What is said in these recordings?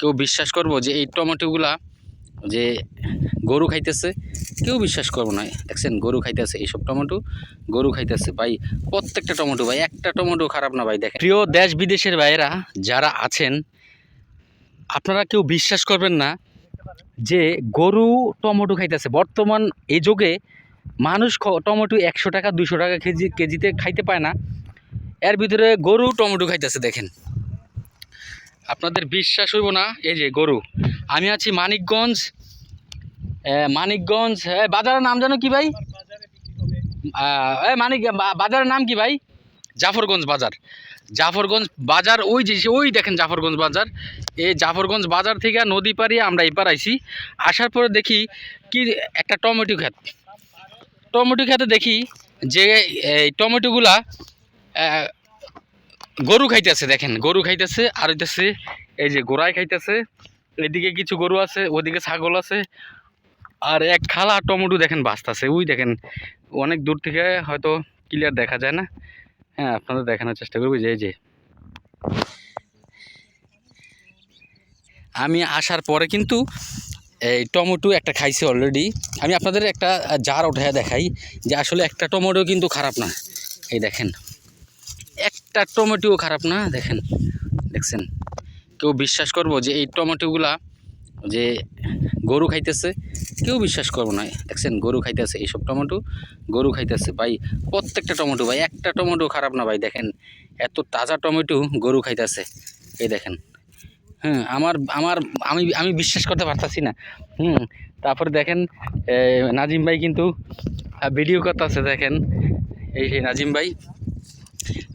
কেউ বিশ্বাস করব যে এই টমেটোগুলা যে গরু খাইতেছে, কেউ বিশ্বাস করব না। দেখছেন, গরু খাইতেছে, এইসব টমেটো গরু খাইতেছে। ভাই, প্রত্যেকটা টমেটো, ভাই, একটা টমেটো খারাপ না, ভাই, দেখেন। প্রিয় দেশ বিদেশের ভাইয়েরা, যারা আছেন, আপনারা কেউ বিশ্বাস করবেন না যে গরু টমেটো খাইতেছে। বর্তমান এই যুগে মানুষ টমেটো একশো টাকা দুশো টাকা কেজি, কেজিতে খাইতে পায় না। এর ভিতরে গরু টমেটো খাইতেছে, দেখেন। আপনাদের বিশ্বাস হইব না এই যে গরু। আমি আছি মানিকগঞ্জ মানিকগঞ্জ এ, বাজারের নাম জানো কি ভাই? মানিক বাজারের নাম কি ভাই? জাফরগঞ্জ বাজার। জাফরগঞ্জ বাজার ওই যে ওই দেখেন জাফরগঞ্জ বাজার। এই জাফরগঞ্জ বাজার থেকে নদী পাড়িয়ে আমরা এপার আইছি। আসার পরে দেখি কি একটা টমেটো ক্ষেত। টমেটো খেতে দেখি যে এই টমেটোগুলা গরু খাইতেছে, দেখেন, গরু খাইতেছে, আর হইতেছে এই যে গোড়ায় খাইতেছে, এদিকে কিছু গরু আছে, ওদিকে ছাগল আছে, আর এক খালা টমেটো দেখেন বাঁচতেছে ওই দেখেন, অনেক দূর থেকে হয়তো ক্লিয়ার দেখা যায় না। হ্যাঁ আপনাদের দেখানোর চেষ্টা করব যে যে। আমি আসার পরে কিন্তু এই টমেটো একটা খাইছি অলরেডি আমি আপনাদের একটা জার উঠে দেখাই যে আসলে একটা টমেটো কিন্তু খারাপ না। এই দেখেন। একটা টমেটোও খারাপ না? দেখেন, দেখছেন? কেউ বিশ্বাস করব যে এই টমেটোগুলা যে গরু খাইতেছে, কেউ বিশ্বাস করব না। দেখছেন, গরু খাইতেছে, এইসব টমেটো গরু খাইতেছে। ভাই, প্রত্যেকটা টমেটো, ভাই, একটা টমেটো খারাপ না, ভাই, দেখেন? এত তাজা টমেটো গরু খাইতেছে। এই দেখেন হ্যাঁ আমার আমার, আমি আমি বিশ্বাস করতে পারতাছি না। হুম, তারপরে দেখেন নাজিম ভাই কিন্তু ভিডিও করতেছে, দেখেন? এই সেই নাজিম ভাই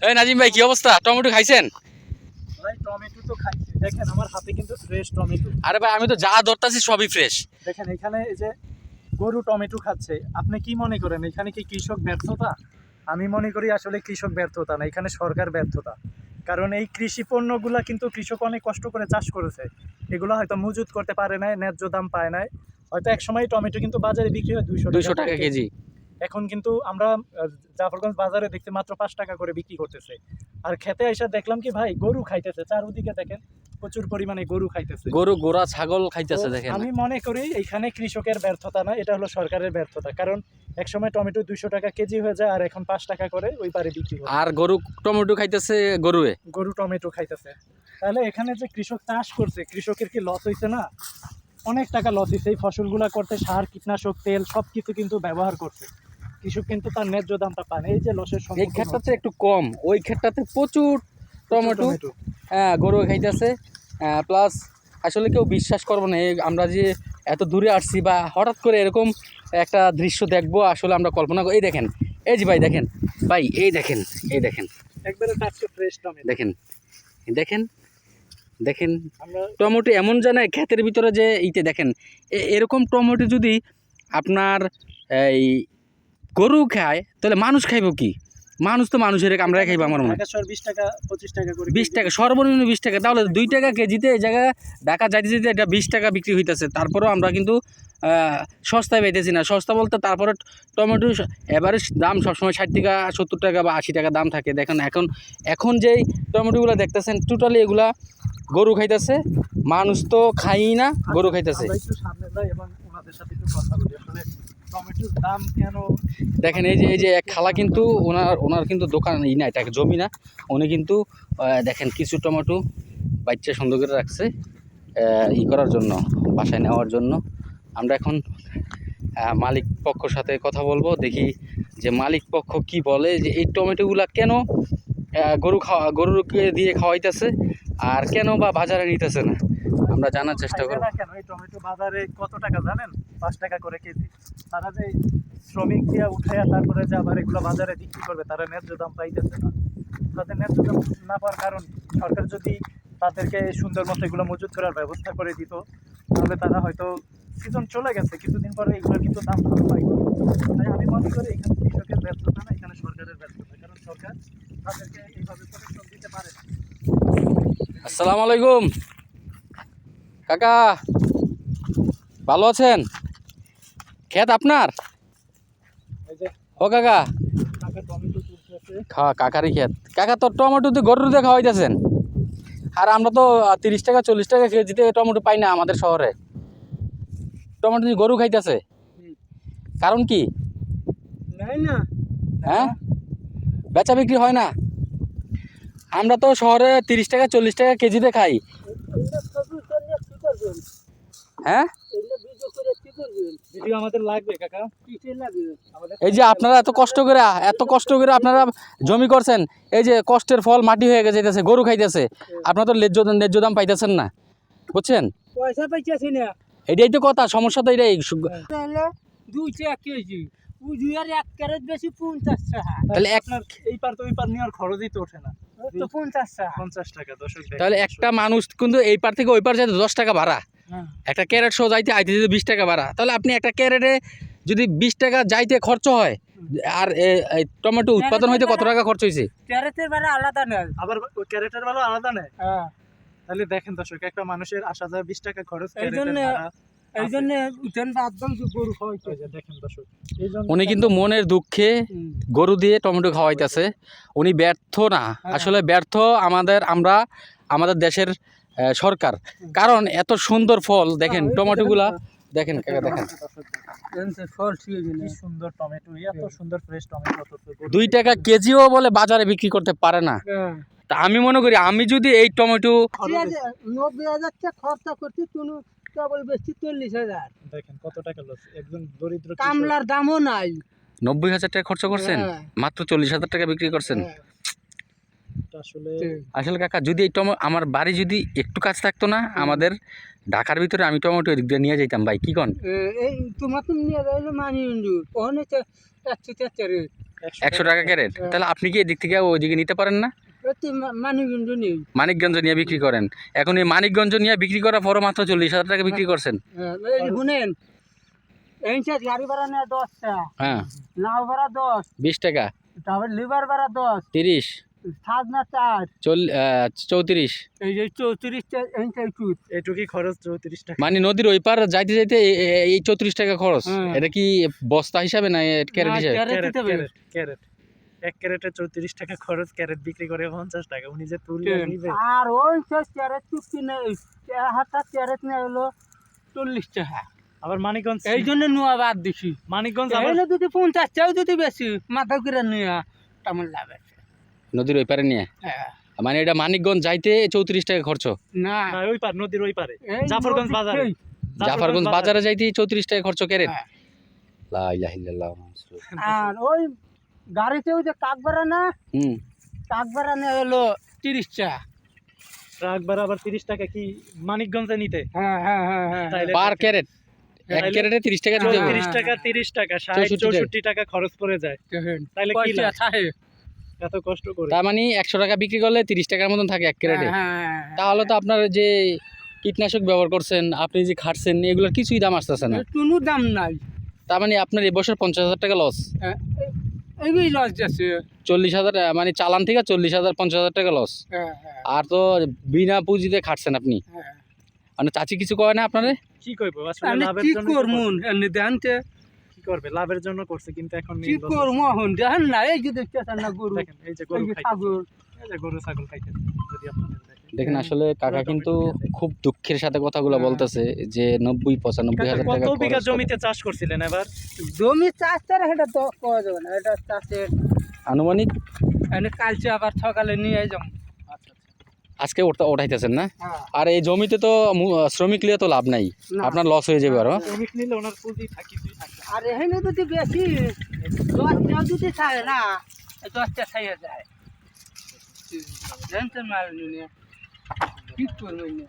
এই নাজিম ভাই কি অবস্থা? টমেটো খাইছেন? ভাই টমেটো তো খাইছি। দেখেন আমার হাতে কিন্তু ফ্রেশ টমেটো। আরে ভাই আমি তো যা ধরতাছি সবই ফ্রেশ দেখেন এখানে এই যে গরু টমেটো খাচ্ছে আপনি কি মনে করেন এখানে কি কৃষক ব্যর্থতা? আমি মনে করি আসলে কৃষক ব্যর্থতা না এখানে সরকার ব্যর্থতা। কারণ এই কৃষি পণ্যগুলা কিন্তু কৃষক অনেক কষ্ট করে চাষ করেছে। এগুলো হয়তো মজুত করতে পারে নাই ন্যায্য দাম পায় নাই। হয়তো এক সময় টমেটো কিন্তু বাজারে বিক্রি হয় দুইশো দুইশো টাকা কেজি। এখন কিন্তু আমরা জাফরগঞ্জ বাজারে দেখতে মাত্র পাঁচ টাকা করে বিক্রি করতেছে। আর খেতে এসে দেখলাম কি ভাই গরু খাইতেছে। চারদিকে দেখেন প্রচুর পরিমাণে গরু খাইতেছে। গরু গোড়া ছাগল খাইতেছে দেখেন। আমি মনে করি এখানে কৃষকের ব্যর্থতা না এটা হলো সরকারের ব্যর্থতা। কারণ একসময় টমেটো দুইশো টাকা কেজি হয়ে যায় আর এখন পাঁচ টাকা করে ওই পারে বিক্রি আর গরু টমেটো খাইতেছে গরুয়ে? গরু টমেটো খাইতেছে। তাহলে এখানে যে কৃষক চাষ করছে কৃষকের কি লস হয়েছে না? অনেক টাকা লস হয়েছে এই ফসলগুলা করতে সার কীটনাশক তেল সব কিছু কিন্তু ব্যবহার করছে। কৃষক কিন্তু তার ন্যায্য দামটা পান এই যে লসের এই ক্ষেতটাতে একটু কম। ওই ক্ষেতটাতে প্রচুর টমেটো হ্যাঁ গরু খাইতেছে। প্লাস আসলে কেউ বিশ্বাস করব না। এই আমরা যে এত দূরে আসছি বা হঠাৎ করে এরকম একটা দৃশ্য দেখব আসলে আমরা কল্পনা করি। এই দেখেন এই যে ভাই দেখেন ভাই এই দেখেন এই দেখেন। একবারে টাটকা ফ্রেশ টমেটো। দেখেন দেখেন দেখেন। টমেটো এমন জানায় ক্ষেতের ভিতরে যে ইতে দেখেন এ- এরকম টমেটো যদি আপনার এই গরু খায় তাহলে মানুষ খাইব কি? মানুষ তো মানুষের আমরা খাইবো আমার মনে হয়। বিশ টাকা পঁচিশ টাকা করে বিশ টাকা সর্বনিম্ন বিশ টাকা। তাহলে দুই টাকা কেজিতে এই জায়গায় ঢাকা যাইতে যেতে এটা বিশ টাকা বিক্রি হইতেছে। তারপরেও আমরা কিন্তু সস্তায় পেতেছি না। সস্তা বলতে তারপরে টমেটো এভারেজ দাম সবসময় ষাট টাকা সত্তর টাকা বা আশি টাকা দাম থাকে। দেখেন এখন এখন যেই টমেটোগুলো দেখতেছেন টোটালি এগুলা গরু খাইতেছে। মানুষ তো খাই না গরু খাইতেছে। সামনে এবং ওনাদের সাথে একটু কথা বলি। আসলে টমেটোর দাম কেন? দেখেন এই যে এই যে এক খালা কিন্তু ওনার ওনার কিন্তু দোকান ই না এটাকে জমি না। উনি কিন্তু দেখেন কিছু টমেটো বাচ্চা সুন্দর করে রাখছে ই করার জন্য বাসায় নেওয়ার জন্য। আমরা এখন মালিক পক্ষর সাথে কথা বলব দেখি যে মালিক পক্ষ কি বলে যে এই টমেটোগুলা কেন গরু খাওয়া গরুকে দিয়ে খাওয়াইতেছে আর কেন বা বাজারে নিতেছে না। আমরা জানার চেষ্টা করব। কেন? এই টমেটো বাজারে কত টাকা জানেন? পাঁচ টাকা করে কেজি। তারা যে শ্রমিক দিয়ে উঠে তারপরে যে আবার এগুলো বাজারে বিক্রি করবে, তারা ন্যায্য দাম পাইতেছে না। তাদের ন্যায্য দাম না পাওয়ার কারণ সরকার যদি তাদেরকে সুন্দর মতো এগুলো মজুত করার ব্যবস্থা করে দিত, তাহলে তারা হয়তো সিজন চলে গেছে, কিছুদিন পরে এগুলোর কিন্তু দাম ভালো পাই তাই আমি মনে করি এখানে কৃষকের ব্যর্থতা না, এখানে সরকারের ব্যর্থতা, কারণ সরকার তাদেরকে এইভাবে প্রোটেকশন দিতে পারে আসসালামু আলাইকুম। কাকা, ভালো আছেন? ক্ষেত আপনার? ও কাকা। খা কাকারই ক্ষেত কাকা তো টমেটো দিয়ে গরুর দিয়ে খাওয়াইতেছেন আর আমরা তো তিরিশ টাকা চল্লিশ টাকা কেজিতে টমেটো পাই না আমাদের শহরে। টমেটো গরু খাইতেছে? কারণ কি? হ্যাঁ? বেচা বিক্রি হয় না। আমরা তো শহরে তিরিশ টাকা চল্লিশ টাকা কেজিতে খাই। হ্যাঁ? ভিডিও আমাদের লাগবে কাকা। এই যে আপনারা এত কষ্ট করে এত কষ্ট করে আপনারা জমি করছেন এই যে কষ্টের ফল মাটি হয়ে গেছে গরু খাইতেছে। আপনারা তো ন্যায্য ন্যায্য দাম পাইতেছেন না। বুঝছেন? পয়সা পাইতেছি না। এটাই তো কথা সমস্যা তো এটাই। তাহলে দুই কেজি। আর এক ক্যারেট বেশি পঞ্চাশ টাকা। তাহলে এক এই পার তো ওই পার নেওয়ার খরচই তো ওঠে না। তো পঞ্চাশ টাকা। পঞ্চাশ টাকা দশক দেখেন। তাহলে একটা মানুষ কিন্তু এই পার থেকে ওই পার যাইতে দশ টাকা ভাড়া। হ্যাঁ। একটা ক্যারেট শো যাইতে আইতে যেতে বিশ টাকা ভাড়া তাহলে আপনি একটা ক্যারেটে যদি বিশ টাকা যাইতে খরচ হয় আর টমেটো উৎপাদন হইতে কত টাকা খরচ হয়েছে ক্যারেটের ভাড়া আলাদা নেই আবার ওই ক্যারেটের ভালো আলাদা নেই হ্যাঁ। তাহলে দেখেন দর্শক একটা মানুষের আসা যায় বিশ টাকা খরচ এই জন্যে-। এই জন্য উঠেন বাদম গরু খাওয়াইতে। দেখেন দর্শক এই জন্য উনি কিন্তু মনের দুঃখে গরু দিয়ে টমেটো খাওয়াইতেছে। উনি ব্যর্থ না। আসলে ব্যর্থ আমাদের আমরা আমাদের দেশের সরকার। কারণ এত সুন্দর ফল দেখেন হ্যাঁ, টমেটোগুলা দেখেন কাকা দেখেন। কি সুন্দর টমেটো এত সুন্দর ফ্রেশ টমেটো দুই টাকা কেজিও বলে বাজারে বিক্রি করতে পারে না। তা আমি মনে করি আমি যদি এই টমেটো নব্বই হাজার টাকা খরচা করছি তুমি কেবল বেশি চল্লিশ হাজার দেখেন কত টাকা লস একজন দরিদ্র কামলার দামও নাই নব্বই হাজার টাকা খরচ করছেন? হ্যাঁ। মাত্র চল্লিশ হাজার টাকা বিক্রি করছেন? হ্যাঁ, আসলে কাকা যদি এই টমে আমার বাড়ি যদি একটু কাজ থাকতো না আমাদের ঢাকার ভিতরে আমি টমেটো এদিক দিয়ে নিয়ে যেতাম ভাই কি কন? এই তোমার তো নিয়ে যাইলো মানি ইন্ডু ওখানে তো একশো টাকা ক্যারেট? তাহলে আপনি কি এদিক থেকে ওইদিকে নিতে পারেন না? মানি মানিকগঞ্জ নিয়ে বিক্রি করেন। এখন এই মানিকগঞ্জ নিয়ে বিক্রি করার পরও মাত্র চল্লিশ হাজার টাকা বিক্রি করছেন। হ্যাঁ, শুনেন এই গাড়ি ভাড়া নেয় দশ টাকা হ্যাঁ। নাও ভাড়া দশ। বিশ টাকা। তারপর লিভার ভাড়া দশ। তিরিশ। চার চৌত্রিশ। এই যে চৌত্রিশ এই যে চুত। এইটুকুই খরচ চৌত্রিশ টাকা। মানে নদীর ওই পার যাইতে যাইতে এই চৌত্রিশ টাকা খরচ। হ্যাঁ। এটা কি বস্তা হিসাবে না ক্যারেট হিসাবে? ক্যারেট এক চৌত্রিশ টাকা খরচ ক্যারেট বিক্রি করে পঞ্চাশ টাকা। উনি যে তুলে আর ওই ক্যারেট চুক্তি নেই হাতটা ক্যারেট নেই হলো চল্লিশ টাকা। আবার মানিকগঞ্জ? এই জন্য নোয়া বাদ দিছি। মানিকগঞ্জ যদি পঞ্চাশ চাও যদি বেশি মাথা করে নিয়ে তেমন লাভ আছে নদীর ওই পারে নিয়ে? হ্যাঁ। মানে এটা মানিকগঞ্জ যাইতে চৌত্রিশ টাকা খরচ? না। না, ওই পার নদীর ওই পারে। জাফরগঞ্জ বাজারে। জাফরগঞ্জ বাজারে। যাইতে চৌত্রিশ টাকা খরচ ক্যারেট হ্যাঁ। লা ইলাহা ইল্লাল্লাহ। আর ওই গাড়িতে ওই যে কাকবারা না হুম। কাকবারা হলো তিরিশ টাকা ভাড়া আবার তিরিশ টাকা কি মানিকগঞ্জে নিতে? হ্যাঁ হ্যাঁ হ্যাঁ হ্যাঁ পার ক্যারেট? এক ক্যারেটে তিরিশ টাকা দিতে হবে। তিরিশ টাকা তিরিশ টাকা ষাট 64 টাকা। চৌষট্টি টাকা খরচ পড়ে যায়। তাইলে কি লাভ? এত কষ্ট করে। তার মানে একশো টাকা বিক্রি করলে তিরিশ টাকার মতন থাকে এক ক্যারেটে। হ্যাঁ, হ্যাঁ, হ্যাঁ। তাহলে তো আপনার যে কীটনাশক ব্যবহার করছেন আপনি যে খাটছেন এগুলোর কিছুই দাম আসতেছে না। কোনো দাম নাই। তার মানে আপনার এবছর পঞ্চাশ হাজার টাকা লস হ্যাঁ, লস যাচ্ছে। চল্লিশ হাজার মানে চালান থেকে চল্লিশ হাজার পঞ্চাশ হাজার টাকা লস আর তো বিনা পুঁজিতে খাটছেন আপনি। হ্যাঁ। মানে চাচি কিছু করে না আপনারে? কি আসলে লাভের কি করব? এমনি করবে? লাভের জন্য করছে কিন্তু এখন কি করব? এখন দেখেন না? এই যে দেখতেছেন না গরু। দেখেন এই যে গরু ছাগল। এই যে গরু ছাগল খাইতেছে। যদি আপনাদের দেখেন আসলে কাকা কিন্তু খুব দুঃখের সাথে কথাগুলো হ্যাঁ। বলতেছে যে নব্বই পঁচানব্বই হাজার কত টাকা বিঘা জমিতে চাষ করছিলেন এবার? জমি চাষ করে সেটা তো পাওয়া যাবে না। এটা চাষের আনুমানিক এনে কালচে আবার সকালে নিয়ে আচ্ছা আজকে ওটা ওঠাইতেছেন না? হ্যাঁ। আর এই জমিতে তো শ্রমিক লিয়ে তো লাভ নাই। আপনার লস হয়ে যাবে আরও। শ্রমিক নিলে ওনার পুঁজি থাকি আর এখানে যদি বেশি দশটা যদি থাকে না দশটা খাইয়ে যায়। জানতেন মাল নিয়ে কি করবেন না।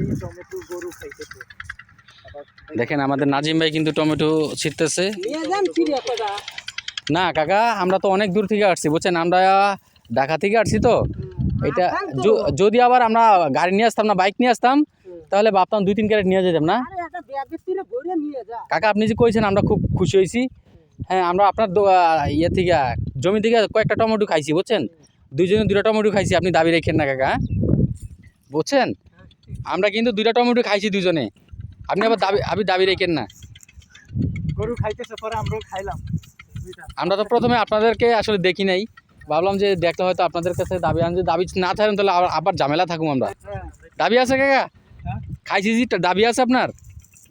এই টমেটো গরু খাইতেছে দেখেন আমাদের নাজিম ভাই কিন্তু টমেটো ছিটতেছে। নিয়ে না কাকা আমরা তো অনেক দূর থেকে আসছি বুঝছেন? আমরা ঢাকা থেকে আসছি তো। এটা যদি আবার আমরা গাড়ি নিয়ে আসতাম না বাইক নিয়ে আসতাম তাহলে ভাবতাম দুই তিন ক্যারেট নিয়ে যেতাম না। কাকা আপনি যে কইছেন আমরা খুব খুশি হয়েছি। হ্যাঁ আমরা আপনার ইয়ে থেকে জমি থেকে কয়েকটা টমেটো খাইছি বুঝছেন? দুইজনে দুটা টমেটো খাইছি আপনি দাবি রেখেন না কাকা হ্যাঁ? বুঝছেন? আমরা কিন্তু দুইটা টমেটো খাইছি দুজনে আপনি আবার দাবি আপনি দাবি রেখেন না। গরু খাইতেছে পরে আমরাও খাইলাম। আমরা তো প্রথমে আপনাদেরকে আসলে দেখি নাই। ভাবলাম যে দেখলে হয়তো আপনাদের কাছে দাবি আনছে দাবি না থাকেন তাহলে আবার- আবার ঝামেলা থাকুম আমরা। দাবি আছে কাকা হ্যাঁ? খাইছি জি দাবি আছে আপনার?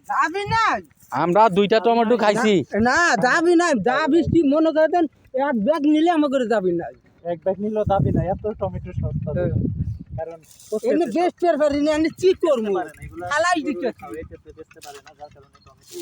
দাবি নাই। আমরা দুইটা টমেটো খাইছি। না দাবি নাই। দাবি কি মনে করেন এক ব্যাগ নিলে আমাকে দাবি নাই। এক ব্যাগ নিলেও দাবি না এত টমেটো সস্তা দাম। কারণ এনে বেচতে পারি না আমি কি করব ফালাই দিতে পারে না, যার কারণে টমেটো